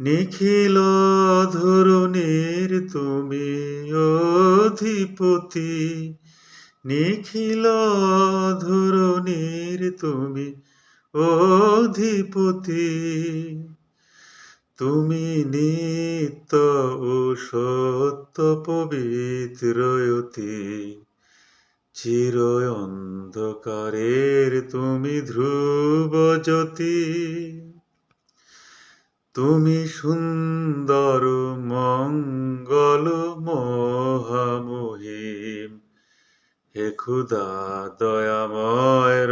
নিখিল ধরুণীর তুমি অধিপতি। নিখিল ধরুণীর তুমি অধিপতি। তুমি নিত্য ও সত্য পবিত্রয়তি চির অন্ধকারের তুমি ধ্রুব জ্যোতি। তুমি সুন্দর মঙ্গল মহামহিম। হে খুদা দয়াময়